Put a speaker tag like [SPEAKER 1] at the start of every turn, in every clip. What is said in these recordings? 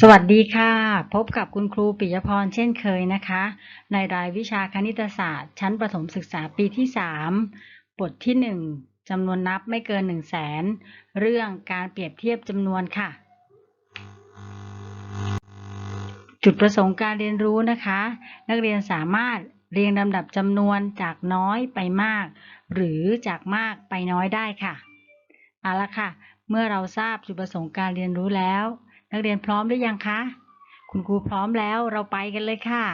[SPEAKER 1] สวัสดีค่ะ พบกับคุณครูปิยพรเช่นเคยนะคะ ในรายวิชาคณิตศาสตร์ ชั้นประถมศึกษาปีที่ 3 บทที่ 1จำนวนนับไม่เกิน 1 0 0 0 0แสนเรื่องการเปรียบเทียบจำนวนค่ะ จุดประสงค์การเรียนรู้นะคะ นักเรียนสามารถเรียงลำดับจำนวนจากน้อยไปมาก หรือจากมากไปน้อยได้ค่ะเอาละค่ะ เมื่อเราทราบจุดประสงค์การเรียนรู้แล้ว นักเรียนพร้อมหรือยังคะ คุณครูพร้อมแล้วเราไปกันเลยค่ะ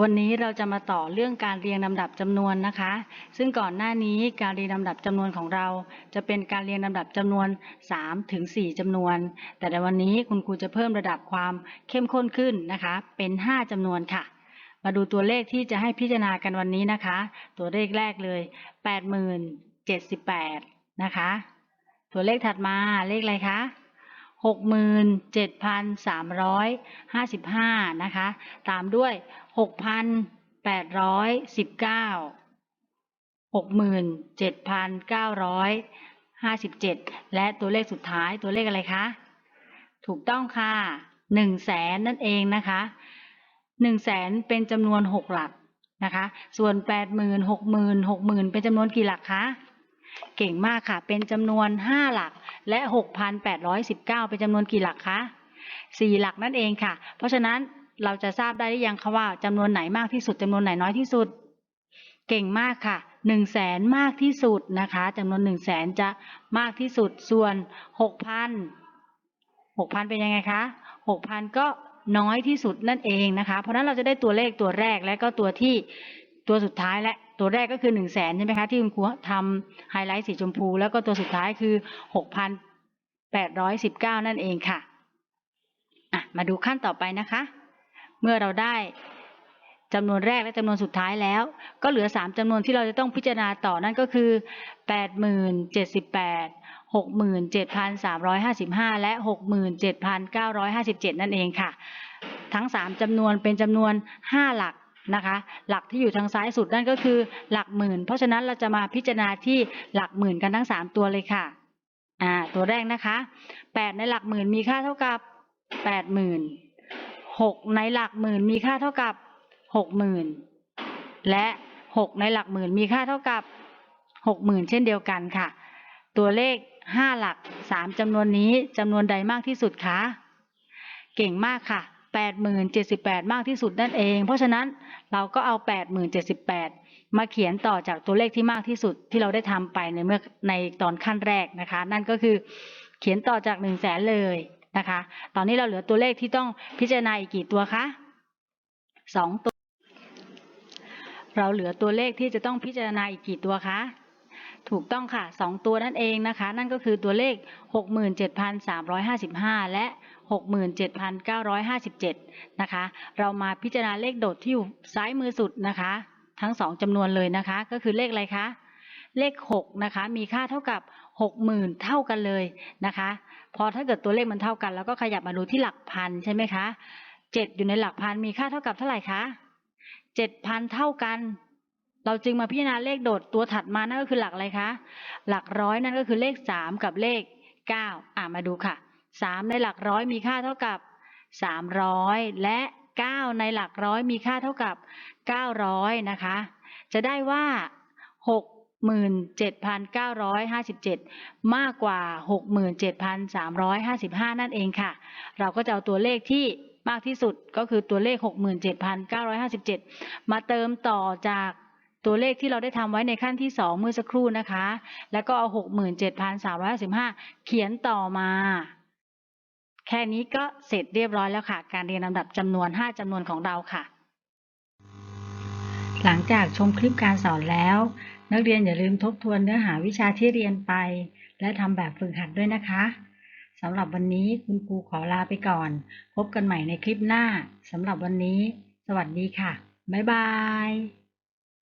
[SPEAKER 1] วันนี้เราจะมาต่อเรื่องการเรียงลำดับจำนวนนะคะ ซึ่งก่อนหน้านี้การเรียงลำดับจำนวนของเรา จะเป็นการเรียงลำดับจำนวน3ถึง4จำนวน แต่ในวันนี้คุณครูจะเพิ่มระดับความเข้มข้นขึ้นนะคะ เป็น 5จำนวนค่ะมาดูตัวเลขที่จะให้พิจารณากันวันนี้นะคะ ตัวเลขแรกเลย 80,078 นะคะ ตัวเลขถัดมาเลขอะไรคะหกหมื่นเจ็ดพันสามร้อยห้าสิบห้านะคะ ตามด้วยหกพันแปดร้อยสิบเก้าหกหมื่นเจ็ดพันเก้าร้อยห้าสิบเจ็ดและตัวเลขสุดท้ายตัวเลขอะไรคะ ถูกต้องค่ะหนึ่งแสนนั่นเองนะคะหนึ่งแสนเป็นจำนวนหกหลักนะคะ ส่วนแปดหมื่นหกหมื่นหกหมื่นเป็นจำนวนกี่หลักคะ เก่งมากค่ะ เป็นจำนวน 5 หลักและ 6,819 เป็นจำนวนกี่หลักคะ4หลักนั่นเองค่ะ เพราะฉะนั้นเราจะทราบได้หรือยังคะว่าจำนวนไหนมากที่สุดจำนวนไหนน้อยที่สุด เก่งมากค่ะ1 0 0 0 0แสนมากที่สุดนะคะจำนวน1 0 0 0 0แสนจะมากที่สุดส่วน6,000 6,000เป็นยังไงคะ6,000ก็น้อยที่สุดนั่นเองนะคะ เพราะนั้นเราจะได้ตัวเลขตัวแรกและก็ตัวที่ตัวสุดท้ายและ ตัวแรกก็คือ1 0 0 0 0แสนใช่ไหมคะที่คุณครูทำไฮไลท์สีชมพู แล้วก็ตัวสุดท้ายคือ6,819นั่นเองค่ะอะ มาดูขั้นต่อไปนะคะ เมื่อเราได้จำนวนแรกและจำนวนสุดท้ายแล้ว ก็เหลือ3จำนวนที่เราจะต้องพิจารณาต่อนั่นก็คือ80,078 67,355แปดหกหมื่นเจ็ดพันสามร้อยห้าสิบห้าและ67,957นั่นเองค่ะ ทั้ง3จำนวนเป็นจำนวน5หลัก นะคะ หลักที่อยู่ทางซ้ายสุดนั่นก็คือหลักหมื่น เพราะฉะนั้นเราจะมาพิจารณาที่หลักหมื่นกันทั้ง 3 ตัวเลยค่ะอ่าตัวแรกนะคะ 8 ในหลักหมื่นมีค่าเท่ากับ 80,000 6 ในหลักหมื่นมีค่าเท่ากับ 60,000 และ 6 ในหลักหมื่นมีค่าเท่ากับ 60,000 เช่นเดียวกันค่ะ ตัวเลข 5 หลัก 3จำนวนนี้จำนวนใดมากที่สุดคะเก่งมากค่ะ 80,078 มากที่สุดนั่นเอง เพราะฉะนั้นเราก็เอา 80,078 มาเขียนต่อจากตัวเลขที่มากที่สุดที่เราได้ทำไปในเมื่อในตอนขั้นแรกนะคะ นั่นก็คือเขียนต่อจาก 1 0 0 0 0แสนเลยนะคะ ตอนนี้เราเหลือตัวเลขที่ต้องพิจารณาอีกกี่ตัวคะสองตัว เราเหลือตัวเลขที่จะต้องพิจารณาอีกกี่ตัวคะ ถูกต้องค่ะ 2 ตัวนั่นเองนะคะ นั่นก็คือตัวเลข 67,355 และ 67,957 นะคะ เรามาพิจารณาเลขโดดที่อยู่ซ้ายมือสุดนะคะ ทั้ง 2จำนวนเลยนะคะ ก็คือเลขอะไรคะ เลข 6 นะคะ มีค่าเท่ากับ 60,000 เท่ากันเลยนะคะ พอถ้าเกิดตัวเลขมันเท่ากัน แล้วก็ขยับมาดูที่หลักพันใช่ไหมคะ 7 อยู่ในหลักพันมีค่าเท่ากับเท่าไหร่คะ7,000 เท่ากัน เราจึงมาพิจารณาเลขโดดตัวถัดมานั่นก็คือหลักอะไรคะ หลักร้อยนั่นก็คือเลขสามกับเลขเก้าอ่ามาดูค่ะสามในหลักร้อยมีค่าเท่ากับสามร้อยและเก้าในหลักร้อยมีค่าเท่ากับเก้าร้อยนะคะ จะได้ว่าหกหมื่นเจ็ดพันเก้าร้อยห้าสิบเจ็ดมากกว่าหกหมื่นเจ็ดพันสามร้อยห้าสิบห้านั่นเองค่ะ เราก็จะเอาตัวเลขที่มากที่สุดก็คือตัวเลขหกหมื่นเจ็ดพันเก้าร้อยห้าสิบเจ็ดมาเติมต่อจาก ตัวเลขที่เราได้ทำไว้ในขั้นที่ 2 เมื่อสักครู่นะคะ แล้วก็เอา 67,355 เขียนต่อมา แค่นี้ก็เสร็จเรียบร้อยแล้วค่ะ การเรียนลำดับจำนวน 5จำนวนของเราค่ะ หลังจากชมคลิปการสอนแล้ว นักเรียนอย่าลืมทบทวนเนื้อหาวิชาที่เรียนไป และทำแบบฝึกหัดด้วยนะคะสำหรับวันนี้คุณครูขอลาไปก่อน พบกันใหม่ในคลิปหน้าสำหรับวันนี้ สวัสดีค่ะ บ๊ายบาย